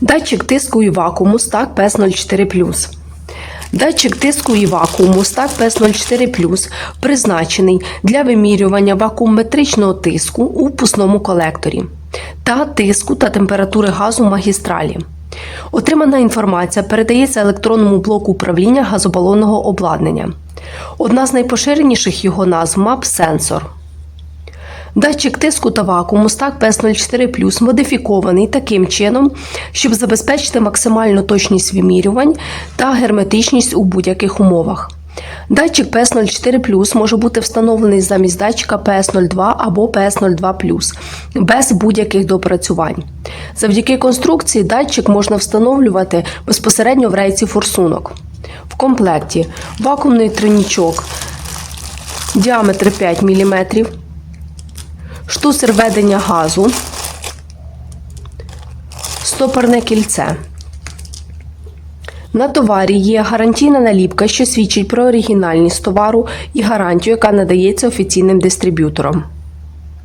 Датчик тиску і вакууму стак PS04+. Датчик тиску і вакууму стак PS04+, призначений для вимірювання вакуумметричного тиску у впускному колекторі та тиску та температури газу в магістралі. Отримана інформація передається електронному блоку управління газобалонного обладнання. Одна з найпоширеніших його назв MAP-сенсор. Датчик тиску та вакууму стак PS04 модифікований таким чином, щоб забезпечити максимальну точність вимірювань та герметичність у будь-яких умовах. Датчик PS04 може бути встановлений замість датчика PS02 або PS02 без будь-яких допрацювань. Завдяки конструкції датчик можна встановлювати безпосередньо в рейці форсунок. В комплекті вакуумний тройнічок діаметр 5 мм, штуцер ведення газу, стопорне кільце. На товарі є гарантійна наліпка, що свідчить про оригінальність товару і гарантію, яка надається офіційним дистриб'ютором.